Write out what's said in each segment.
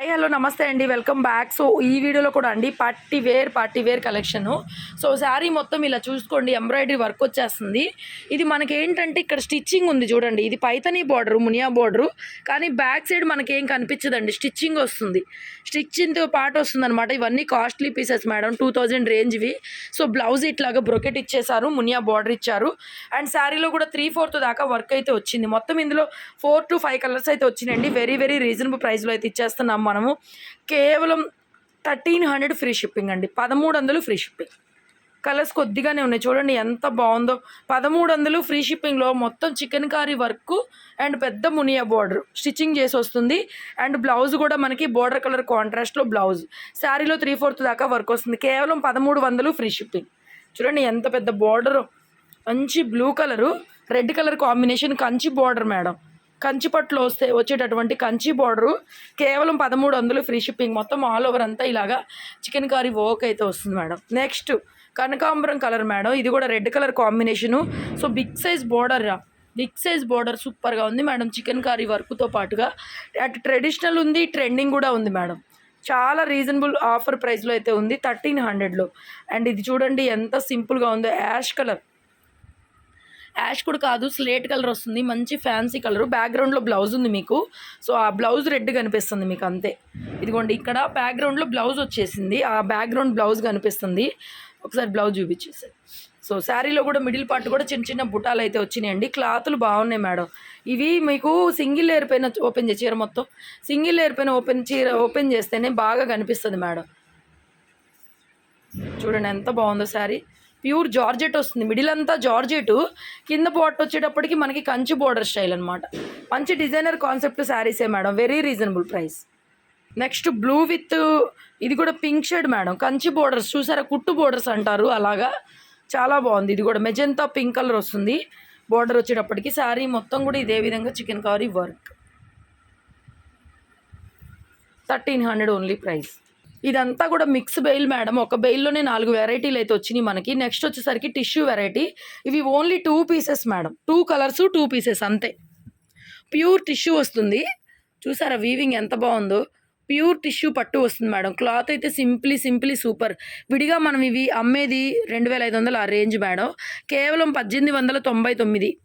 Hello నమస్తే అండి. Welcome back so ఈ వీడియోలో కూడా అండి party wear party wear collection so saree మొత్తం ఇలా చూసుకోండి ఎంబ్రాయిడరీ వర్క్ వచ్చేస్తుంది. ఇది మనకి ఏంటంటే ఇక్కడ స్టిచ్చింగ్ ఉంది చూడండి. ఇది పైతనీ బార్డరు మునియా బార్డరు కానీ బ్యాక్ సైడ్ మనకేం కనిపించదండి. స్టిచ్చింగ్ వస్తుంది. స్టిచ్చింగ్తో పాటు వస్తుందన్నమాట. ఇవన్నీ costly pieces madam two thousand రేంజ్వి so blouse ఇట్లాగా బ్రొకెట్ ఇచ్చేసారు మునియా బార్డర్ ఇచ్చారు. అండ్ శారీలో కూడా త్రీ ఫోర్త్ దాకా వర్క్ అయితే వచ్చింది. మొత్తం ఇందులో ఫోర్ టు ఫైవ్ కలర్స్ అయితే వచ్చినాయండి. వెరీ వెరీ రీజనబుల్ ప్రైస్లో అయితే ఇచ్చేస్తున్నాము మనము కేవలం థర్టీన్ హండ్రెడ్ ఫ్రీ షిప్పింగ్ అండి. పదమూడు వందలు ఫ్రీ షిప్పింగ్. కలర్స్ కొద్దిగానే ఉన్నాయి. చూడండి ఎంత బాగుందో. పదమూడు వందలు ఫ్రీ షిప్పింగ్లో మొత్తం చికెన్ కారీ వర్క్ అండ్ పెద్ద మునియా బార్డర్ స్టిచ్చింగ్ చేసి వస్తుంది. అండ్ బ్లౌజ్ కూడా మనకి బార్డర్ కలర్ కాంట్రాస్ట్లో బ్లౌజ్. శారీలో త్రీ ఫోర్త్ దాకా వర్క్ వస్తుంది. కేవలం పదమూడు వందలు ఫ్రీ షిప్పింగ్. చూడండి ఎంత పెద్ద బార్డరు. మంచి blue colour. Red colour combination Kanchi border madam. కంచిపట్లో వస్తే వచ్చేటటువంటి కంచి బార్డరు కేవలం పదమూడు వందలు ఫ్రీ షిప్పింగ్ మొత్తం ఆల్ ఓవర్ అంతా ఇలాగా చికెన్ కర్రీ వర్క్ అయితే వస్తుంది మేడం. నెక్స్ట్ కనకాంబరం కలర్ మేడం. ఇది కూడా red colour combination so big size border big size border సూపర్గా ఉంది మేడం. చికెన్ కర్రీ వర్క్తో పాటుగా. అటు ట్రెడిషనల్ ఉంది ట్రెండింగ్ కూడా ఉంది మేడం. చాలా రీజనబుల్ ఆఫర్ ప్రైస్లో అయితే ఉంది థర్టీన్ హండ్రెడ్లో అండ్ ఇది చూడండి ఎంత సింపుల్గా ఉందో యాష్ కలర్ యాష్ కూడా కాదు స్లేట్ కలర్ వస్తుంది మంచి ఫ్యాన్సీ కలర్. బ్యాక్గ్రౌండ్లో బ్లౌజ్ ఉంది మీకు. సో ఆ బ్లౌజ్ రెడ్ కనిపిస్తుంది మీకు అంతే. ఇదిగోండి ఇక్కడ బ్యాక్గ్రౌండ్లో బ్లౌజ్ వచ్చేసింది. ఆ బ్యాక్గ్రౌండ్ బ్లౌజ్ కనిపిస్తుంది. ఒకసారి బ్లౌజ్ చూపించేసి సో శారీలో కూడా మిడిల్ పార్ట్ కూడా చిన్న చిన్న బుటాలు అయితే వచ్చినాయండి. క్లాతులు బాగున్నాయి మేడం. ఇవి మీకు సింగిల్ లేయర్ పైన ఓపెన్ చేసి చీర మొత్తం. సింగిల్ లేయర్ పైన ఓపెన్ చీర ఓపెన్ చేస్తేనే బాగా కనిపిస్తుంది మేడం. చూడండి ఎంత బాగుందో శారీ. ప్యూర్ జార్జెట్ వస్తుంది. మిడిల్ అంతా జార్జెట్. కింద పాట్ వచ్చేటప్పటికి మనకి కంచి బోర్డర్ స్టైల్ అనమాట మంచి designer concept శారీసే madam. Very reasonable price. Next blue with ఇది కూడా pink shade madam. Kanchi borders చూసారా? కుట్టు బోర్డర్స్ అంటారు. అలాగా చాలా బాగుంది. ఇది కూడా మెజంతా పింక్ కలర్ వస్తుంది. బోర్డర్ వచ్చేటప్పటికి శారీ మొత్తం కూడా ఇదే విధంగా chicken curry work. Thirteen hundred only price. ఇదంతా కూడా మిక్స్ బెయిల్ మేడం. ఒక బెయిల్లోనే నాలుగు వెరైటీలు అయితే వచ్చినాయి మనకి. నెక్స్ట్ వచ్చేసరికి టిష్యూ వెరైటీ. ఇవి only two pieces madam. Two colours two pieces అంతే. ప్యూర్ టిష్యూ వస్తుంది. చూసారా వీవింగ్ ఎంత బాగుందో. ప్యూర్ టిష్యూ పట్టు వస్తుంది మేడం. క్లాత్ అయితే సింప్లీ సింప్లీ సూపర్. విడిగా మనం ఇవి అమ్మేది రెండు వేల ఐదు వందలు ఆ రేంజ్ మేడం. కేవలం పద్దెనిమిది వందల తొంభై తొమ్మిది.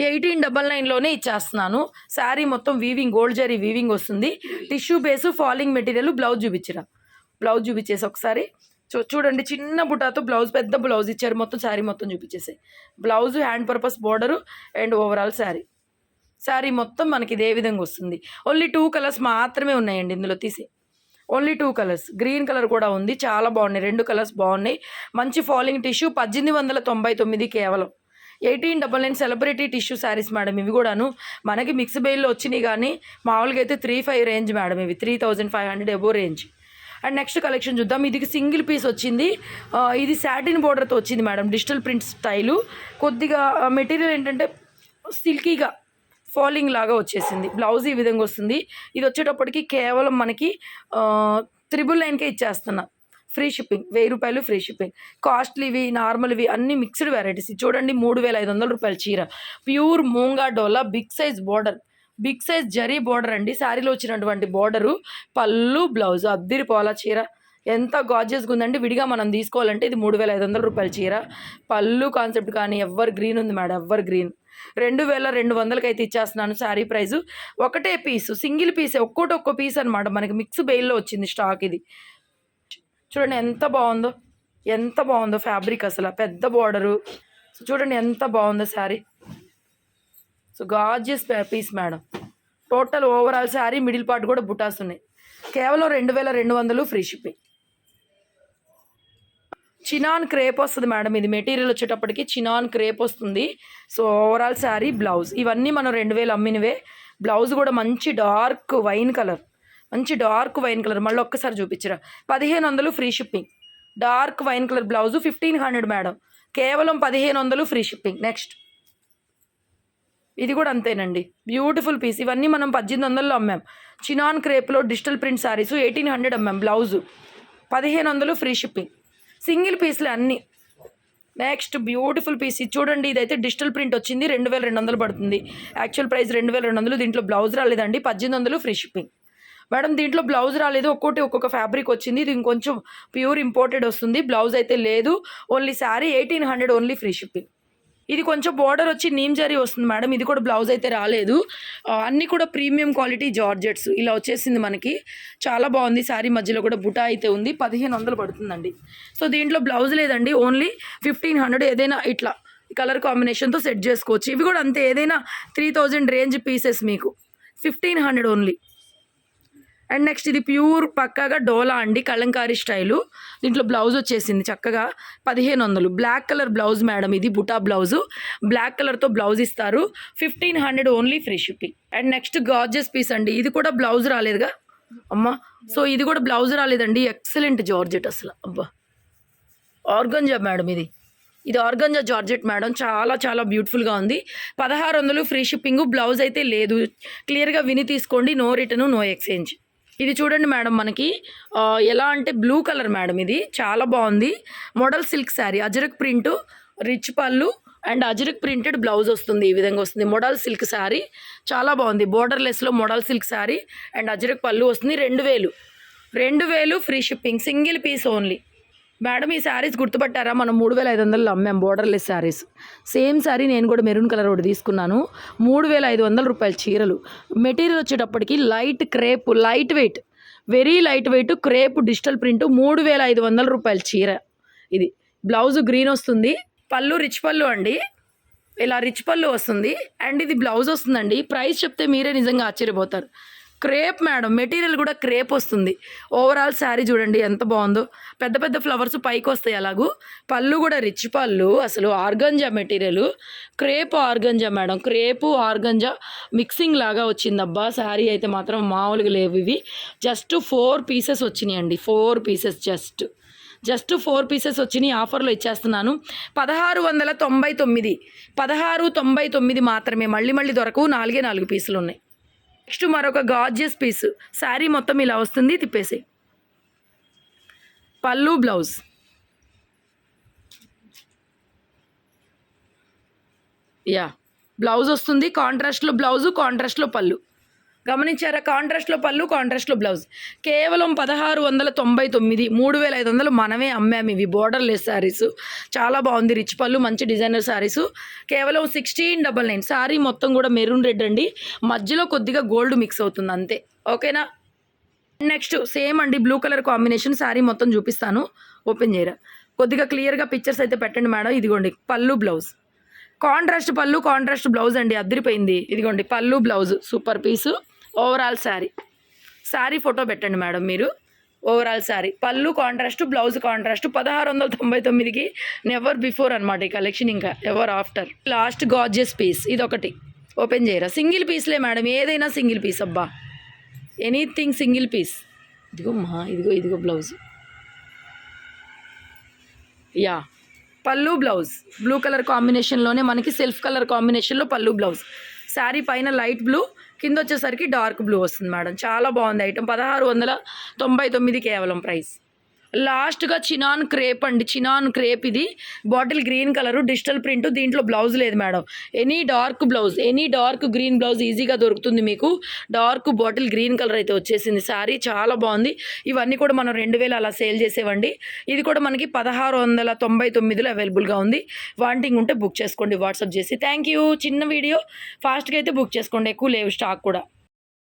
ఎయిటీన్ డబల్ నైన్లోనే ఇచ్చేస్తున్నాను. శారీ మొత్తం వీవింగ్ గోల్డ్ జరీ వీవింగ్ వస్తుంది. Tissue base falling material blouse చూపించరా. బ్లౌజ్ చూపించేసి ఒకసారి. చూ చూడండి చిన్న బుటాతో బ్లౌజ్ పెద్ద బ్లౌజ్ ఇచ్చారు. మొత్తం శారీ మొత్తం చూపించేసి. Blouse hand purpose border and overall saree. Saree మొత్తం మనకి ఇదే విధంగా వస్తుంది. ఓన్లీ టూ కలర్స్ మాత్రమే ఉన్నాయండి ఇందులో తీసి. Only two colours. Green colour కూడా ఉంది. చాలా బాగున్నాయి. రెండు కలర్స్ బాగున్నాయి. మంచి ఫాలింగ్ టిష్యూ పద్దెనిమిది వందల తొంభై తొమ్మిది కేవలం. Eighteen double nine celebrity tissue sarees madam ఇవి కూడాను. మనకి మిక్స్ బెయిల్లో వచ్చినాయి కానీ మామూలుగా అయితే త్రీ ఫైవ్ రేంజ్ మేడం ఇవి. Three thousand five hundred above range. And next collection చూద్దాం. ఇది సింగిల్ పీస్ వచ్చింది. ఇది శాటిన్ బోర్డర్తో వచ్చింది మేడం డిజిటల్ ప్రింట్ స్టైలు. కొద్దిగా మెటీరియల్ ఏంటంటే సిల్కీగా ఫాలింగ్ లాగా వచ్చేసింది. బ్లౌజ్ ఈ విధంగా వస్తుంది. ఇది వచ్చేటప్పటికి కేవలం మనకి త్రిబుల్ నైన్కే ఇచ్చేస్తున్నా. ఫ్రీ షిప్పింగ్ వెయ్యి రూపాయలు ఫ్రీ షిప్పింగ్. కాస్ట్లీవి నార్మల్వి అన్ని మిక్స్డ్ వెరైటీస్. చూడండి మూడు వేల ఐదు వందల రూపాయల చీర. Pure moonga dola big size border. Big size zari border అండి. శారీలో వచ్చినటువంటి బోర్డరు పళ్ళు బ్లౌజ్ అద్దిరిపోలా చీర? ఎంత గాజెస్గా ఉందండి. విడిగా మనం తీసుకోవాలంటే ఇది మూడు వేల ఐదు వందల రూపాయల చీర. పళ్ళు కాన్సెప్ట్ కానీ ఎవర్ గ్రీన్ ఉంది మేడం ఎవర్ గ్రీన్. రెండు వేల రెండు వందలకి అయితే ఇచ్చేస్తున్నాను శారీ ప్రైజు. ఒకటే పీసు సింగిల్ పీసే ఒక్కోటి ఒక్కో పీస్ అనమాట మనకి మిక్స్ బెయిల్లో వచ్చింది స్టాక్ ఇది. చూడండి ఎంత బాగుందో ఎంత బాగుందో ఫ్యాబ్రిక్ అసలు. పెద్ద బార్డరు. చూడండి ఎంత బాగుందో saree. So gorgeous piece madam total overall saree middle part కూడా బుటాస్ ఉన్నాయి. కేవలం రెండు వేల రెండు వందలు ఫ్రీ షిప్పింగ్ చినాన్ క్రేప్ వస్తుంది మేడం ఇది మెటీరియల్ వచ్చేటప్పటికి చినాన్ క్రేప్ వస్తుంది. సో ఓవరాల్ శారీ బ్లౌజ్ ఇవన్నీ మనం రెండు వేలు అమ్మినవే. బ్లౌజ్ కూడా మంచి డార్క్ వైన్ కలర్ మంచి డార్క్ వైన్ కలర్ మళ్ళీ ఒక్కసారి చూపించరా. పదిహేను వందలు free shipping dark wine colour blouse fifteen hundred madam కేవలం పదిహేను వందలు ఫ్రీ షిప్పింగ్ నెక్స్ట్ ఇది కూడా అంతేనండి. బ్యూటిఫుల్ పీస్ ఇవన్నీ మనం పద్దెనిమిది వందల్లో అమ్మాం. Chinon క్రేప్లో digital print sarees eighteen hundred అమ్మాం blouse పదిహేను వందలు ఫ్రీ షిప్పింగ్ సింగిల్ పీస్లే అన్నీ. నెక్స్ట్ బ్యూటిఫుల్ పీస్ ఇది చూడండి ఇదైతే డిజిటల్ ప్రింట్ వచ్చింది రెండు వేల రెండు వందలు పడుతుంది. యాక్చువల్ ప్రైస్ రెండు వేల రెండు వందలు. దీంట్లో బ్లౌజ్ రాలేదండి పద్దెనిమిది వందలు ఫ్రీ షిప్పింగ్ మేడం దీంట్లో బ్లౌజ్ రాలేదు ఒక్కోటి ఒక్కొక్క ఫ్యాబ్రిక్ వచ్చింది ఇది ఇంకొంచెం ప్యూర్ ఇంపోర్టెడ్ వస్తుంది. బ్లౌజ్ అయితే లేదు only saree eighteen hundred only free shipping ఇది కొంచెం బోర్డర్ వచ్చి నీమ్ జరీ వస్తుంది మేడం. ఇది కూడా బ్లౌజ్ అయితే రాలేదు. అన్నీ కూడా ప్రీమియం క్వాలిటీ జార్జెట్స్. ఇలా వచ్చేసింది మనకి. చాలా బాగుంది. శారీ మధ్యలో కూడా బుటా అయితే ఉంది. పదిహేను వందలు పడుతుందండి. సో దీంట్లో బ్లౌజ్ లేదండి. ఓన్లీ ఫిఫ్టీన్ హండ్రెడ్ ఏదైనా ఇట్లా కలర్ కాంబినేషన్తో సెట్ చేసుకోవచ్చు. ఇవి కూడా అంతే. ఏదైనా త్రీ థౌజండ్ రేంజ్ పీసెస్ మీకు. Fifteen hundred only and next ఇది ప్యూర్ పక్కాగా డోలా అండి కలంకారీ స్టైలు. దీంట్లో బ్లౌజ్ వచ్చేసింది చక్కగా పదిహేను వందలు. బ్లాక్ కలర్ బ్లౌజ్ మేడం ఇది బుటా బ్లౌజు. బ్లాక్ కలర్తో బ్లౌజ్ ఇస్తారు. Fifteen hundred only free shipping. And next gorgeous piece అండి. ఇది కూడా బ్లౌజ్ రాలేదుగా? అమ్మ సో ఇది కూడా బ్లౌజ్ రాలేదండి. ఎక్సలెంట్ జార్జెట్ అసలు. అబ్బా. ఆర్గంజా మేడం ఇది. ఇది ఆర్గంజా జార్జెట్ మేడం. చాలా చాలా బ్యూటిఫుల్గా ఉంది. పదహారు వందలు ఫ్రీ షిప్పింగ్. బ్లౌజ్ అయితే లేదు. క్లియర్గా విని తీసుకోండి. No return no exchange. ఇది చూడండి మేడం మనకి. ఎలా అంటే బ్లూ కలర్ మేడం ఇది. చాలా బాగుంది. Model silk sari. Ajrak print rich pallu and Ajrak printed blouse వస్తుంది. ఈ విధంగా వస్తుంది. Model silk sari. చాలా బాగుంది. బోర్డర్లెస్లో model silk sari and Ajrak pallu వస్తుంది. రెండు వేలు. రెండు వేలు free shipping. Single piece only. Madam ఈ శారీస్ గుర్తుపట్టారా? మనం మూడు వేల ఐదు వందలు అమ్మాం బోర్డర్లెస్ శారీస్ సేమ్ శారీ నేను కూడా మెరూన్ కలర్ ఒకటి తీసుకున్నాను. మూడు వేల ఐదు వందల రూపాయల చీరలు. మెటీరియల్ వచ్చేటప్పటికి light crepe lightweight very lightweight crepe digital print మూడు వేల ఐదు వందల రూపాయల చీర. ఇది. బ్లౌజ్ గ్రీన్ వస్తుంది. పళ్ళు రిచ్ పళ్ళు అండి. ఇలా రిచ్ పళ్ళు వస్తుంది. అండ్ ఇది బ్లౌజ్ వస్తుందండి. ప్రైస్ చెప్తే మీరే నిజంగా ఆశ్చర్యపోతారు. క్రేప్ మేడం మెటీరియల్ కూడా క్రేప్ వస్తుంది. ఓవరాల్ శారీ చూడండి ఎంత బాగుందో. పెద్ద పెద్ద ఫ్లవర్స్ పైకి వస్తాయి అలాగూ. పళ్ళు కూడా రిచ్ పళ్ళు అసలు organza material. Crepe organza madam crepe organza mixing లాగా వచ్చింది అబ్బా శారీ అయితే మాత్రం మామూలుగా లేవు ఇవి. జస్ట్ ఫోర్ పీసెస్ వచ్చినాయి అండి. Four pieces just just four pieces వచ్చినాయి. ఆఫర్లో ఇచ్చేస్తున్నాను. పదహారు వందల తొంభై తొమ్మిది. పదహారు తొంభై తొమ్మిది మాత్రమే. మళ్ళీ మళ్ళీ దొరకవు. నాలుగే నాలుగు పీసులు ఉన్నాయి. నెక్స్ట్ మరొక గార్జియస్ పీస్ శారీ మొత్తం ఇలా వస్తుంది తిప్పేసి పళ్ళు బ్లౌజ్ యా బ్లౌజ్ వస్తుంది కాంట్రాస్ట్లో బ్లౌజు కాంట్రాస్ట్లో పళ్ళు. గమనించారా? కాంట్రాస్ట్లో పళ్ళు కాంట్రాస్ట్లో బ్లౌజ్. కేవలం పదహారు వందల తొంభై తొమ్మిది మూడు వేల ఐదు వందలు మనమే అమ్మాము ఇవి బోర్డర్లెస్ శారీస్ చాలా బాగుంది రిచ్ పళ్ళు మంచి డిజైనర్ శారీస్ కేవలం సిక్స్టీన్ డబల్ నైన్ శారీ మొత్తం కూడా మెరూన్ రెడ్ అండి. మధ్యలో కొద్దిగా గోల్డ్ మిక్స్ అవుతుంది అంతే. ఓకేనా నెక్స్ట్ సేమ్ అండి బ్లూ కలర్ కాంబినేషన్ శారీ మొత్తం చూపిస్తాను. ఓపెన్ చేయరా? కొద్దిగా క్లియర్గా పిక్చర్స్ అయితే పెట్టండి మేడం. ఇదిగోండి పళ్ళు బ్లౌజ్ కాంట్రాస్ట్ పళ్ళు కాంట్రాస్ట్ బ్లౌజ్ అండి అద్దరిపోయింది ఇదిగోండి పళ్ళు blouse super piece overall saree. Saree photo పెట్టండి మేడం మీరు. Overall saree. పళ్ళు కాంట్రాస్ట్ బ్లౌజ్ కాంట్రాస్ట్ పదహారు వందల తొంభై తొమ్మిదికి నెవర్ బిఫోర్ అనమాట ఈ కలెక్షన్ ఇంకా. Ever after last gorgeous piece ఇది ఒకటి ఓపెన్ చేయరా సింగిల్ పీస్లే మేడం. ఏదైనా సింగిల్ పీస్ అబ్బా. ఎనీథింగ్ సింగిల్ పీస్ ఇదిగో మా ఇదిగో ఇదిగో బ్లౌజ్. యా పళ్ళు బ్లౌజ్. బ్లూ కలర్ కాంబినేషన్లోనే మనకి సెల్ఫ్ కలర్ కాంబినేషన్లో పళ్ళు బ్లౌజ్. శారీ పైన లైట్ బ్లూ కింద వచ్చేసరికి డార్క్ బ్లూ వస్తుంది మేడం. చాలా బాగుంది ఐటమ్. పదహారు వందల తొంభై తొమ్మిది కేవలం ప్రైస్. లాస్ట్గా చినాన్ క్రేప్ అండి చినాన్ క్రేప్ ఇది. Bottle green colour digital print దీంట్లో బ్లౌజ్ లేదు madam. Any dark blouse any dark green blouse ఈజీగా దొరుకుతుంది మీకు. డార్క్ బాటిల్ గ్రీన్ కలర్ అయితే వచ్చేసింది. శారీ చాలా బాగుంది. ఇవన్నీ కూడా మనం రెండు వేలు అలా సేల్ చేసేవండి. ఇది కూడా మనకి పదహారు వందల తొంభై తొమ్మిదిలో అవైలబుల్గా ఉంది. వాంటింగ్ ఉంటే బుక్ చేసుకోండి. వాట్సాప్ చేసి. Thank you. చిన్న వీడియో. ఫాస్ట్గా అయితే బుక్ చేసుకోండి. ఎక్కువ లేవు స్టాక్ కూడా.